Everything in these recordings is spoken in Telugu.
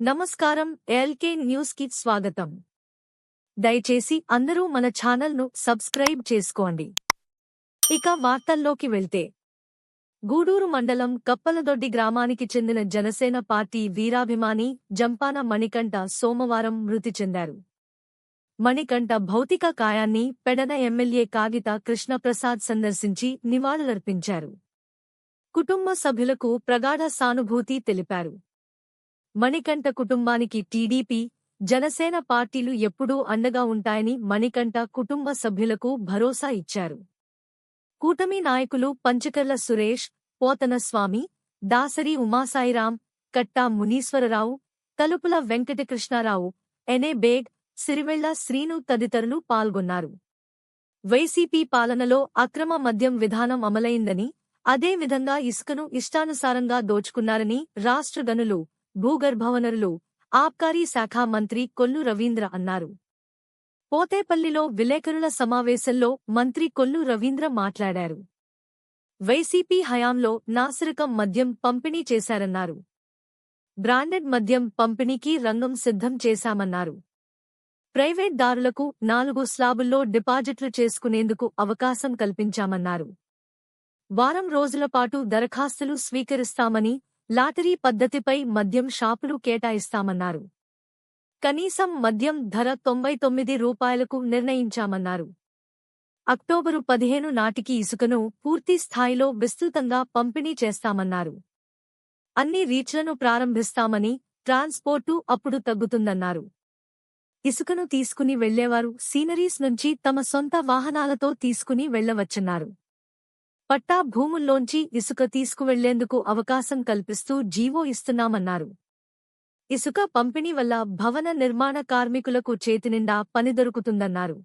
నమస్కారం ఎల్కే న్యూస్కి స్వాగతం. దయచేసి అందరూ మన ఛానల్ను సబ్స్క్రైబ్ చేసుకోండి. ఇక వార్తల్లోకి వెళ్తే. గూడూరు మండలం కప్పలదొడ్డి గ్రామానికి చెందిన జనసేన పార్టీ వీరాభిమాని జంపాన మణికంఠ సోమవారం మృతి చెందారు. మణికంఠ భౌతిక కాయాన్ని పెడన ఎమ్మెల్యే కాగిత కృష్ణప్రసాద్ సందర్శించి నివాళులర్పించారు. కుటుంబ సభ్యులకు ప్రగాఢ సానుభూతి తెలిపారు. మణికంఠ కుటుంబానికి టీడీపీ జనసేన పార్టీలు ఎప్పుడూ అండగా ఉంటాయని మణికంఠ కుటుంబ సభ్యులకు భరోసా ఇచ్చారు. కూటమి నాయకులు పంచకర్ల సురేష్ పోతన స్వామి దాసరి ఉమాసాయిరాం కట్టా మునీశ్వరరావు తలుపుల వెంకటకృష్ణారావు ఎనే బేగ్ సిరివెళ్ళ శ్రీను తదితరులు పాల్గొన్నారు. వైసీపీ పాలనలో అక్రమ మద్యం విధానం అమలైందని అదే విధంగా ఇసుకను ఇష్టానుసారంగా దోచుకున్నారని రాష్ట్ర గనులు భూగర్భవనరులు ఆబ్కారీ శాఖ మంత్రి కొల్లు రవీంద్ర అన్నారు. పోతేపల్లిలో విలేకరుల సమావేశంలో మంత్రి కొల్లు రవీంద్ర మాట్లాడారు. వైసీపీ హయాంలో నాసిరకం మద్యం పంపిణీ చేశారన్నారు. బ్రాండెడ్ మద్యం పంపిణీకి రంగం సిద్ధం చేశామన్నారు. ప్రైవేట్ దారులకు నాలుగు స్లాబుల్లో డిపాజిట్లు చేసుకునేందుకు అవకాశం కల్పించామన్నారు. వారం రోజుల పాటు దరఖాస్తులు స్వీకరిస్తామని లాటరీ పద్ధతిపై మద్యం షాపులు కేటాయిస్తామన్నారు. కనీసం మద్యం ధర తొంభై తొమ్మిది రూపాయలకు నిర్ణయించామన్నారు. అక్టోబరు పదిహేను నాటికి ఇసుకను పూర్తి స్థాయిలో విస్తృతంగా పంపిణీ చేస్తామన్నారు. అన్ని రీచ్లను ప్రారంభిస్తామని ట్రాన్స్పోర్టు అప్పుడు తగ్గుతుందన్నారు. ఇసుకను తీసుకుని వెళ్ళేవారు సీనరీస్ నుంచి తమ సొంత వాహనాలతో తీసుకుని వెళ్ళవచ్చన్నారు పట్టా భూముల్లోంచి ఇసుక తీసుకువెళ్ళేందుకు అవకాశం కల్పిస్తూ జీవో ఇస్తున్నామన్నారు. ఇసుక పంపిణీ వల్ల భవన నిర్మాణ కార్మికులకు చేతినిండా పని దొరుకుతుందన్నారు.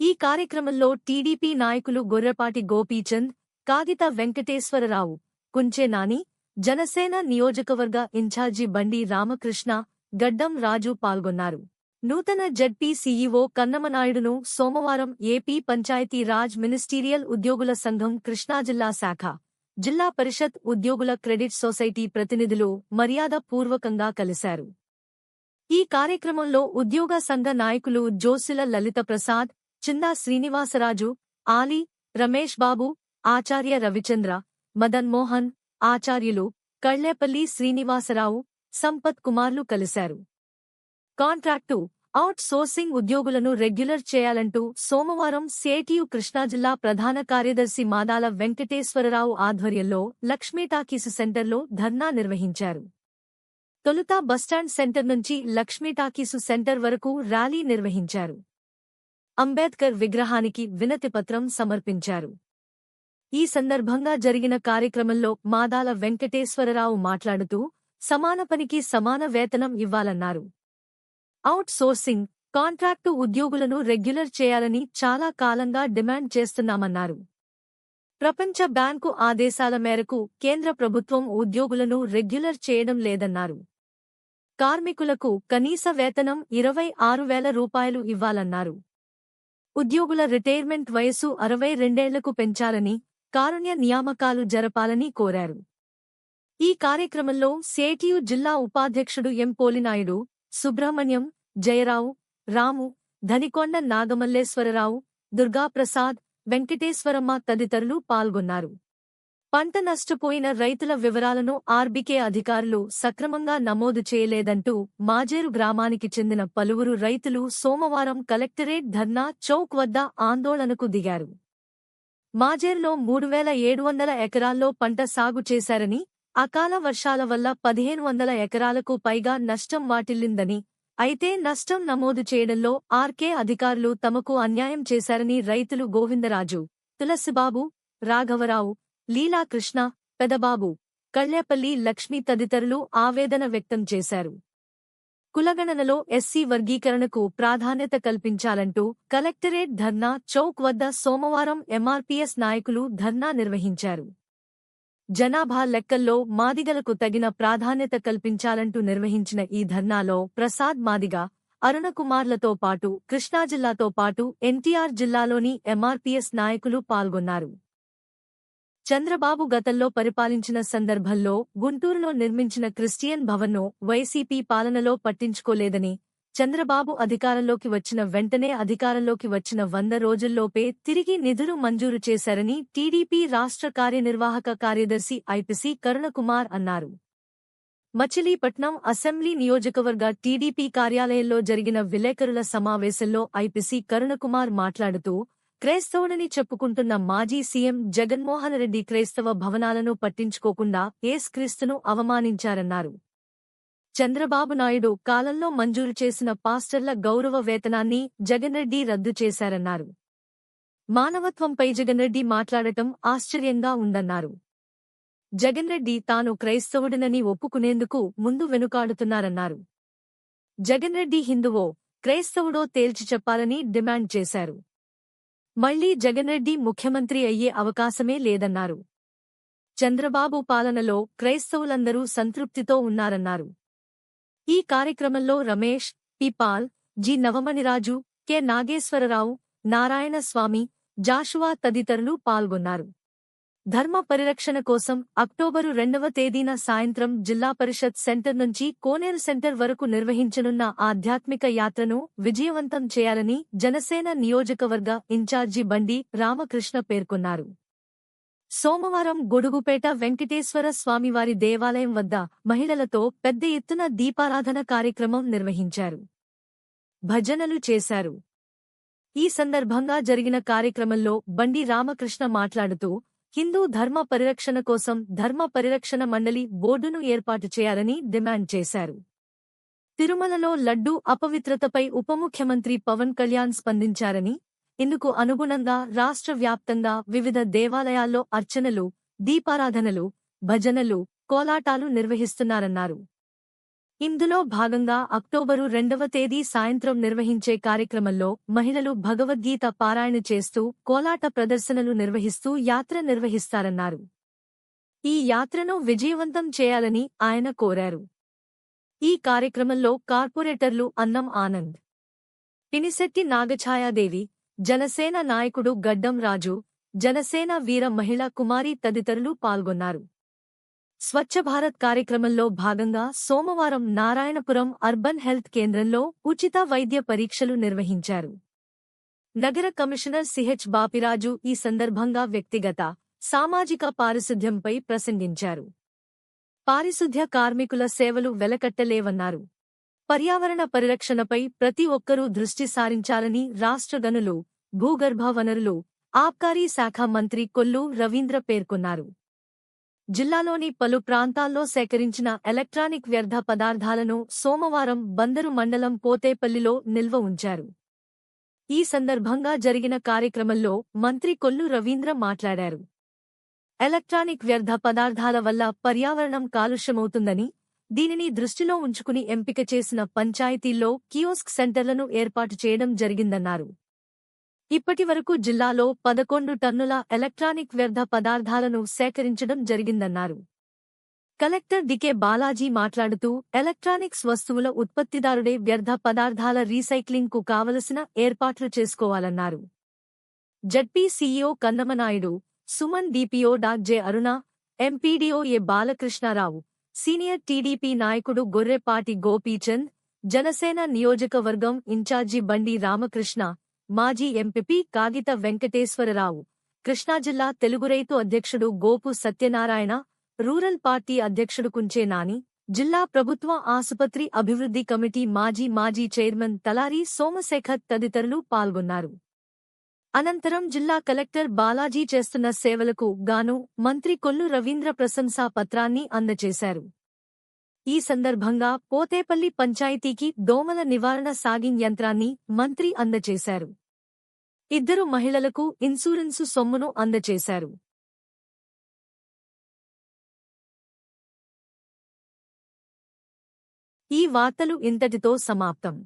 ఈ కార్యక్రమంలో టీడీపీ నాయకులు గొర్రెపాటి గోపీచంద్ కాగిత వెంకటేశ్వరరావు కుంచే నాని జనసేన నియోజకవర్గ ఇన్ఛార్జి బండి రామకృష్ణ గడ్డం రాజు పాల్గొన్నారు. నూతన జడ్పీ సీఈఓ కన్నమనాయుడును సోమవారం ఏపీ పంచాయతీ రాజ్ మినిస్టీరియల్ ఉద్యోగుల సంఘం కృష్ణా జిల్లా శాఖ జిల్లా పరిషత్ ఉద్యోగుల క్రెడిట్ సొసైటీ ప్రతినిధులు మర్యాదపూర్వకంగా కలిశారు. ఈ కార్యక్రమంలో ఉద్యోగ సంఘ నాయకులు జోసిల లలిత ప్రసాద్ చిందా శ్రీనివాసరాజు ఆలీ రమేష్ బాబు ఆచార్య రవిచంద్ర మదన్ మోహన్ ఆచార్యులు కళ్ళేపల్లి శ్రీనివాసరావు సంపత్ కుమార్లు కలిశారు. కాంట్రాక్టు అవుట్ సోర్సింగ్ ఉద్యోగులను రెగ్యులర్ చేయాలంటూ సోమవారం సేటియు కృష్ణా జిల్లా ప్రధాన కార్యదర్శి మాదాల వెంకటేశ్వరరావు ఆధ్వర్యంలో లక్ష్మీటాకీసు సెంటర్లో ధర్నా నిర్వహించారు. తొలుత బస్టాండ్ సెంటర్ నుంచి లక్ష్మీటాకీసు సెంటర్ వరకు ర్యాలీ నిర్వహించారు. అంబేద్కర్ విగ్రహానికి వినతిపత్రం సమర్పించారు. ఈ సందర్భంగా జరిగిన కార్యక్రమంలో మాదాల వెంకటేశ్వరరావు మాట్లాడుతూ సమాన పనికి సమాన వేతనం ఇవ్వాలన్నారు. అవుట్ సోర్సింగ్ కాంట్రాక్టు ఉద్యోగులను రెగ్యులర్ చేయాలని చాలా కాలంగా డిమాండ్ చేస్తున్నామన్నారు. ప్రపంచ బ్యాంకు ఆదేశాల మేరకు కేంద్ర ప్రభుత్వం ఉద్యోగులను రెగ్యులర్ చేయడం లేదన్నారు. కార్మికులకు కనీస వేతనం ఇరవై ఆరు వేల రూపాయలు ఇవ్వాలన్నారు. ఉద్యోగుల రిటైర్మెంట్ వయసు అరవై రెండేళ్ళకు పెంచాలని కారుణ్య నియామకాలు జరపాలని కోరారు. ఈ కార్యక్రమంలో సేటియు జిల్లా ఉపాధ్యక్షుడు ఎం పోలినాయుడు సుబ్రహ్మణ్యం జయరావు రాము ధనికొండ నాగమల్లేశ్వరరావు దుర్గాప్రసాద్ వెంకటేశ్వరమ్మ తదితరులు పాల్గొన్నారు. పంట నష్టపోయిన రైతుల వివరాలను ఆర్బికే అధికారులు సక్రమంగా నమోదు చేయలేదంటూ మాజేరు గ్రామానికి చెందిన పలువురు రైతులు సోమవారం కలెక్టరేట్ ధర్నా చౌక్ వద్ద ఆందోళనకు దిగారు. మాజేర్లో మూడు వేల ఏడు వందల ఎకరాల్లో పంట సాగు చేశారని అకాల వర్షాల వల్ల పదిహేను వందల ఎకరాలకు పైగా నష్టం వాటిల్లిందని అయితే నష్టం నమోదు చేయడంలో ఆర్కే అధికారులు తమకు అన్యాయం చేశారని రైతులు గోవిందరాజు తులసిబాబు రాఘవరావు లీలాకృష్ణ పెదబాబు కళ్యాపల్లి లక్ష్మి తదితరులు ఆవేదన వ్యక్తం చేశారు. కులగణనలో ఎస్సీ వర్గీకరణకు ప్రాధాన్యత కల్పించాలంటూ కలెక్టరేట్ ధర్నా చౌక్ వద్ద సోమవారం ఎంఆర్పీఎస్ నాయకులు ధర్నా నిర్వహించారు. జనాభా లెక్కల్లో మాదిగలకు తగిన ప్రాధాన్యత కల్పించాలంటూ నిర్వహించిన ఈ ధర్నాలో ప్రసాద్ మాదిగ అరుణకుమార్లతో పాటు కృష్ణా జిల్లాతో పాటు ఎన్టీఆర్ జిల్లాలోని ఎంఆర్పీఎస్ నాయకులు పాల్గొన్నారు. చంద్రబాబు గతంలో పరిపాలించిన సందర్భంలో గుంటూరులో నిర్మించిన క్రిస్టియన్ భవన్ను వైసీపీ పాలనలో పట్టించుకోలేదని చంద్రబాబు అధికారంలోకి వచ్చిన వెంటనే అధికారంలోకి వచ్చిన వంద రోజుల్లోపే తిరిగి నిధులు మంజూరు చేశారని టీడీపీ రాష్ట్ర కార్యనిర్వాహక కార్యదర్శి ఐపిసి కరుణకుమార్ అన్నారు. మచిలీపట్నం అసెంబ్లీ నియోజకవర్గ టీడీపీ కార్యాలయంలో జరిగిన విలేకరుల సమావేశంలో ఐపిసి కరుణకుమార్ మాట్లాడుతూ క్రైస్తవుడని చెప్పుకుంటున్న మాజీ సీఎం జగన్మోహన్ రెడ్డి క్రైస్తవ భవనాలను పట్టించుకోకుండా ఏస్క్రీస్తును అవమానించారన్నారు. చంద్రబాబు నాయుడు కాలంలో మంజూరు చేసిన పాస్టర్ల గౌరవ వేతనాన్ని జగన్ రెడ్డి రద్దు చేశారన్నారు. మానవత్వంపై జగన్ రెడ్డి మాట్లాడటం ఆశ్చర్యంగా ఉందన్నారు. జగన్ రెడ్డి తాను క్రైస్తవుడినని ఒప్పుకునేందుకు ముందు వెనుకాడుతున్నారన్నారు. జగన్ రెడ్డి హిందువో క్రైస్తవుడో తేల్చి చెప్పాలని డిమాండ్ చేశారు. మళ్ళీ జగన్రెడ్డి ముఖ్యమంత్రి అయ్యే అవకాశమే లేదన్నారు. చంద్రబాబు పాలనలో క్రైస్తవులందరూ సంతృప్తితో ఉన్నారన్నారు. ఈ కార్యక్రమంలో Ramesh Pipal G. Navamaniraju K. Nageswararao Narayanaswamy Joshua తదితరులు పాల్గొన్నారు. ధర్మ పరిరక్షణ కోసం అక్టోబరు రెండవ తేదీన సాయంత్రం జిల్లా పరిషత్ సెంటర్ నుంచి కోనేరు సెంటర్ వరకు నిర్వహించనున్న ఆధ్యాత్మిక యాత్రను విజయవంతం చేయాలని జనసేన నియోజకవర్గ ఇన్ఛార్జి బండి రామకృష్ణ పేర్కొన్నారు. సోమవారం గొడుగుపేట వెంకటేశ్వర స్వామివారి దేవాలయం వద్ద మహిళలతో పెద్ద ఎత్తున దీపారాధన కార్యక్రమం నిర్వహించారు. భజనలు చేశారు. ఈ సందర్భంగా జరిగిన కార్యక్రమంలో బండి రామకృష్ణ మాట్లాడుతూ హిందూ ధర్మ పరిరక్షణ కోసం ధర్మ పరిరక్షణ మండలి బోర్డును ఏర్పాటు చేయాలని డిమాండ్ చేశారు. తిరుమలలో లడ్డూ అపవిత్రతపై ఉప ముఖ్యమంత్రి పవన్ కళ్యాణ్ స్పందించారని ఇందుకు అనుగుణంగా రాష్ట్ర వ్యాప్తంగా వివిధ దేవాలయాల్లో అర్చనలు దీపారాధనలు భజనలు కోలాటాలు నిర్వహిస్తున్నారన్నారు. ఇందులో భాగంగా అక్టోబరు రెండవ తేదీ సాయంత్రం నిర్వహించే కార్యక్రమంలో మహిళలు భగవద్గీత పారాయణ చేస్తూ కోలాట ప్రదర్శనలు నిర్వహిస్తూ యాత్ర నిర్వహిస్తారన్నారు. ఈ యాత్రను విజయవంతం చేయాలని ఆయన కోరారు. ఈ కార్యక్రమంలో కార్పొరేటర్లు అన్నం ఆనంద్ పినిశెట్టి నాగఛాయాదేవి జనసేన నాయకుడు గడ్డం రాజు జనసేన వీర మహిళా కుమారి తదితరులు పాల్గొన్నారు. స్వచ్ఛభారత్ కార్యక్రమంలో భాగంగా సోమవారం నారాయణపురం అర్బన్ హెల్త్ కేంద్రంలో ఉచిత వైద్య పరీక్షలు నిర్వహించారు. నగర కమిషనర్ సిహెచ్ బాపిరాజు ఈ సందర్భంగా వ్యక్తిగత సామాజిక పారిశుద్ధ్యంపై ప్రసంగించారు. పారిశుద్ధ్య కార్మికుల సేవలు వెలకట్టలేవన్నారు. పర్యావరణ పరిరక్షణపై ప్రతి ఒక్కరూ దృష్టి సారించాలని రాష్ట్ర గనులు భూగర్భ వనరులు ఆబ్కారీ శాఖ మంత్రి కొల్లు రవీంద్ర పేర్కొన్నారు. జిల్లాలోని పలు ప్రాంతాల్లో సేకరించిన ఎలక్ట్రానిక్ వ్యర్థ పదార్థాలను సోమవారం బందరు మండలం పోతేపల్లిలో నిల్వ ఉంచారు. ఈ సందర్భంగా జరిగిన కార్యక్రమంలో మంత్రి కొల్లు రవీంద్ర మాట్లాడారు. ఎలక్ట్రానిక్ వ్యర్థ పదార్థాల వల్ల పర్యావరణం కాలుష్యమవుతుందని దీనిని దృష్టిలో ఉంచుకుని ఎంపిక చేసిన పంచాయతీల్లో కియోస్క్ సెంటర్లను ఏర్పాటు చేయడం జరిగిందన్నారు. ఇప్పటివరకు జిల్లాలో పదకొండు టన్నుల ఎలక్ట్రానిక్ వ్యర్థ పదార్థాలను సేకరించడం జరిగిందన్నారు. కలెక్టర్ డికే బాలాజీ మాట్లాడుతూ ఎలక్ట్రానిక్స్ వస్తువుల ఉత్పత్తిదారుడే వ్యర్థ పదార్థాల రీసైక్లింగ్కు కావలసిన ఏర్పాట్లు చేసుకోవాలన్నారు. ZP CEO Kannamanaidu Suman DPO డా J Aruna MPDO A Balakrishnarao senior TDP నాయకుడు గొర్రెపాటి గోపీచంద్ జనసేన నియోజకవర్గం ఇన్ఛార్జి బండి రామకృష్ణ మాజీ ఎంపీ కాగిత వెంకటేశ్వరరావు కృష్ణాజిల్లా తెలుగు రైతు అధ్యక్షుడు గోపు సత్యనారాయణ రూరల్ పార్టీ అధ్యక్షుడు కుంచే నాని జిల్లా ప్రభుత్వ ఆసుపత్రి అభివృద్ధి కమిటీ మాజీ మాజీ చైర్మన్ తలారి సోమశేఖర్ తదితరులు పాల్గొన్నారు. అనంతరం జిల్లా కలెక్టర్ బాలాజీ చేస్తున్న సేవలకు గాను మంత్రి కొల్లు రవీంద్ర ప్రశంసా పత్రాన్ని అందజేశారు. ఈ సందర్భంగా పోతేపల్లి పంచాయతీకి దోమల నివారణ సాగింగ్ యంత్రాన్ని మంత్రి అందజేశారు. ఇద్దరు మహిళలకు ఇన్సూరెన్సు సొమ్మును అందజేశారు. ఈ వార్తలు ఇంతటితో సమాప్తం.